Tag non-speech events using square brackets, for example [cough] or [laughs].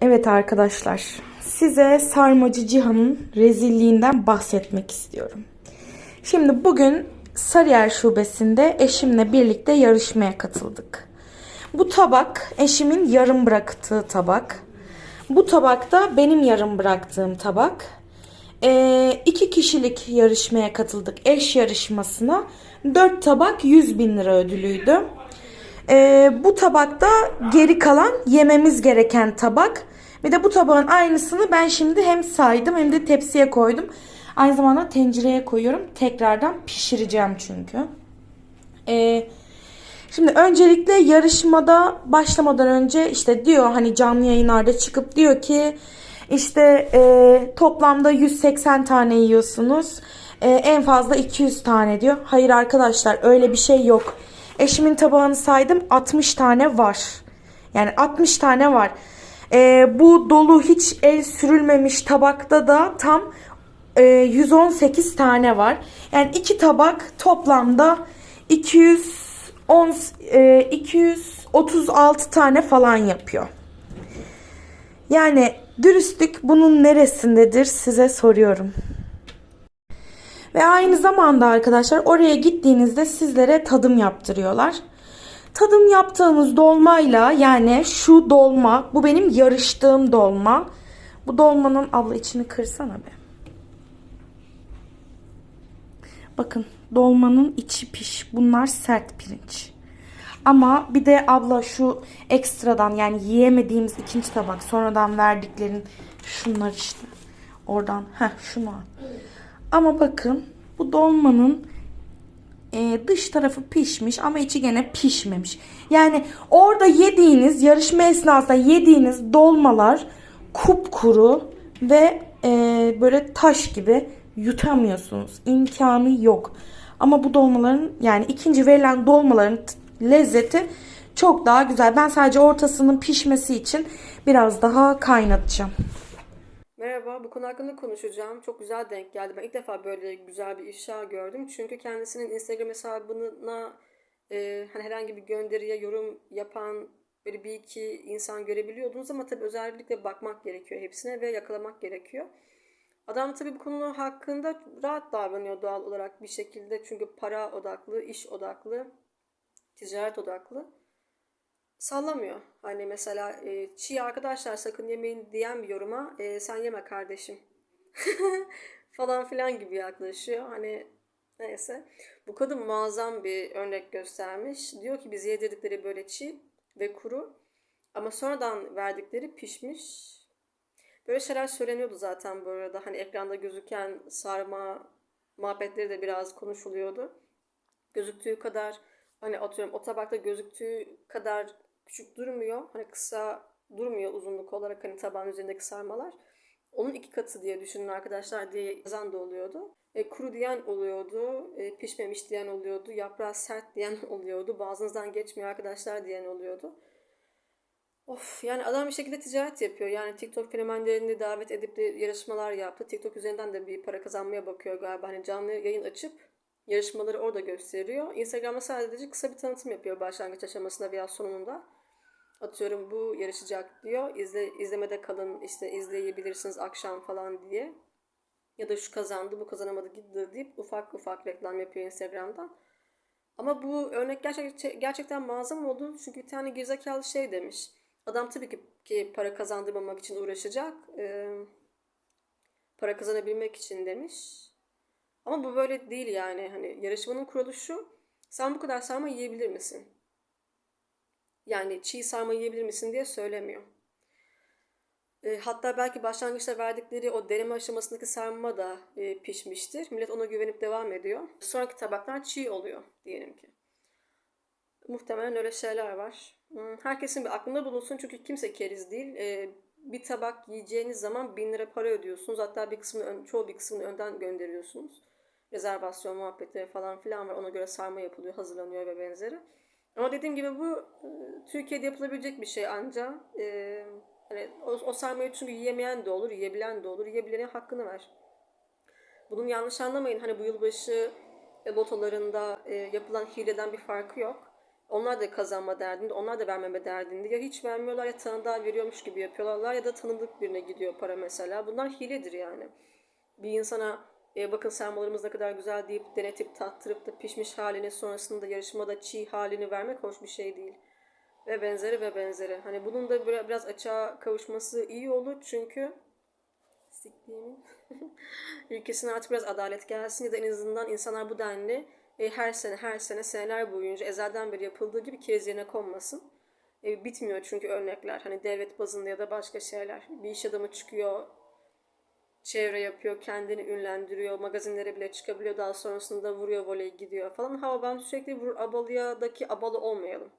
Evet arkadaşlar, size Sarmacı Cihan'ın rezilliğinden bahsetmek istiyorum. Şimdi bugün Sarıyer Şubesi'nde eşimle birlikte yarışmaya katıldık. Bu tabak eşimin yarım bıraktığı tabak. Bu tabak da benim yarım bıraktığım tabak. Ee, iki kişilik yarışmaya katıldık eş yarışmasına. Dört tabak 100 bin lira ödülüydü. Ee, bu tabakta geri kalan yememiz gereken tabak. Bir de bu tabağın aynısını ben şimdi hem saydım hem de tepsiye koydum. Aynı zamanda tencereye koyuyorum. Tekrardan pişireceğim çünkü. Ee, şimdi öncelikle yarışmada başlamadan önce işte diyor hani canlı yayınlarda çıkıp diyor ki işte e, toplamda 180 tane yiyorsunuz. E, en fazla 200 tane diyor. Hayır arkadaşlar öyle bir şey yok. Eşimin tabağını saydım 60 tane var. Yani 60 tane var. E, bu dolu hiç el sürülmemiş tabakta da tam e, 118 tane var. Yani iki tabak toplamda 210 e, 236 tane falan yapıyor. Yani dürüstlük bunun neresindedir size soruyorum. Ve aynı zamanda arkadaşlar oraya gittiğinizde sizlere tadım yaptırıyorlar. Tadım yaptığınız dolmayla yani şu dolma bu benim yarıştığım dolma. Bu dolmanın abla içini kırsana be. Bakın dolmanın içi piş. Bunlar sert pirinç. Ama bir de abla şu ekstradan yani yiyemediğimiz ikinci tabak sonradan verdiklerin şunlar işte. Oradan heh şunu al. Ama bakın bu dolmanın e, dış tarafı pişmiş ama içi gene pişmemiş. Yani orada yediğiniz yarışma esnasında yediğiniz dolmalar kupkuru ve e, böyle taş gibi yutamıyorsunuz. İmkanı yok. Ama bu dolmaların yani ikinci verilen dolmaların lezzeti çok daha güzel. Ben sadece ortasının pişmesi için biraz daha kaynatacağım. Merhaba, bu konu hakkında konuşacağım. Çok güzel denk geldi. Ben ilk defa böyle güzel bir ifşa gördüm. Çünkü kendisinin Instagram hesabına e, hani herhangi bir gönderiye yorum yapan böyle bir iki insan görebiliyordunuz ama tabii özellikle bakmak gerekiyor hepsine ve yakalamak gerekiyor. Adam tabii bu konu hakkında rahat davranıyor doğal olarak bir şekilde. Çünkü para odaklı, iş odaklı, ticaret odaklı sallamıyor. Hani mesela e, çiğ arkadaşlar sakın yemeyin diyen bir yoruma e, sen yeme kardeşim [laughs] falan filan gibi yaklaşıyor. Hani neyse. Bu kadın muazzam bir örnek göstermiş. Diyor ki biz yedirdikleri böyle çiğ ve kuru ama sonradan verdikleri pişmiş. Böyle şeyler söyleniyordu zaten bu arada. Hani ekranda gözüken sarma muhabbetleri de biraz konuşuluyordu. Gözüktüğü kadar hani atıyorum o tabakta gözüktüğü kadar küçük durmuyor. Hani kısa durmuyor uzunluk olarak hani tabağın üzerindeki sarmalar. Onun iki katı diye düşünün arkadaşlar diye yazan da oluyordu. E, kuru diyen oluyordu, e, pişmemiş diyen oluyordu, yaprağı sert diyen [laughs] oluyordu, boğazınızdan geçmiyor arkadaşlar diyen oluyordu. Of yani adam bir şekilde ticaret yapıyor. Yani TikTok fenomenlerini davet edip de yarışmalar yaptı. TikTok üzerinden de bir para kazanmaya bakıyor galiba. Hani canlı yayın açıp yarışmaları orada gösteriyor. Instagram'da sadece kısa bir tanıtım yapıyor başlangıç aşamasında veya sonunda. Atıyorum bu yarışacak diyor. İzle, izlemede kalın işte izleyebilirsiniz akşam falan diye. Ya da şu kazandı bu kazanamadı gitti deyip ufak ufak reklam yapıyor Instagram'dan. Ama bu örnek gerçek, gerçekten muazzam oldu. Çünkü bir tane gerizekalı şey demiş. Adam tabii ki, ki para kazandırmamak için uğraşacak. Ee, para kazanabilmek için demiş. Ama bu böyle değil yani. Hani yarışmanın kuralı şu. Sen bu kadar sarma yiyebilir misin? Yani çiğ sarma yiyebilir misin diye söylemiyor. E, hatta belki başlangıçta verdikleri o deneme aşamasındaki sarma da e, pişmiştir. Millet ona güvenip devam ediyor. Sonraki tabaklar çiğ oluyor diyelim ki. Muhtemelen öyle şeyler var. Hmm, Herkesin bir aklında bulunsun çünkü kimse keriz değil. E, bir tabak yiyeceğiniz zaman bin lira para ödüyorsunuz. Hatta bir kısmını, çoğu bir kısmını önden gönderiyorsunuz. Rezervasyon muhabbetleri falan filan var. Ona göre sarma yapılıyor, hazırlanıyor ve benzeri. Ama dediğim gibi bu e, Türkiye'de yapılabilecek bir şey anca. E, hani o, o sarmayı çünkü yiyemeyen de olur, yiyebilen de olur. Yiyebilene hakkını ver. Bunun yanlış anlamayın. Hani bu yılbaşı e, lotolarında e, yapılan hileden bir farkı yok. onlar da kazanma derdinde, onlar da vermeme derdinde. Ya hiç vermiyorlar ya tanıdığa veriyormuş gibi yapıyorlar ya da tanıdık birine gidiyor para mesela. Bunlar hiledir yani. Bir insana e, bakın sarmalarımız ne kadar güzel deyip denetip tattırıp da pişmiş halini sonrasında yarışmada çiğ halini vermek hoş bir şey değil. Ve benzeri ve benzeri. Hani bunun da biraz açığa kavuşması iyi olur çünkü siktiğimin [laughs] ülkesine artık biraz adalet gelsin ya da en azından insanlar bu denli e, her sene her sene seneler boyunca ezelden beri yapıldığı gibi kez yerine konmasın. E, bitmiyor çünkü örnekler hani devlet bazında ya da başka şeyler. Bir iş adamı çıkıyor, çevre yapıyor, kendini ünlendiriyor, magazinlere bile çıkabiliyor. Daha sonrasında vuruyor voley gidiyor falan. Ha ben sürekli vur abalıya abalı olmayalım.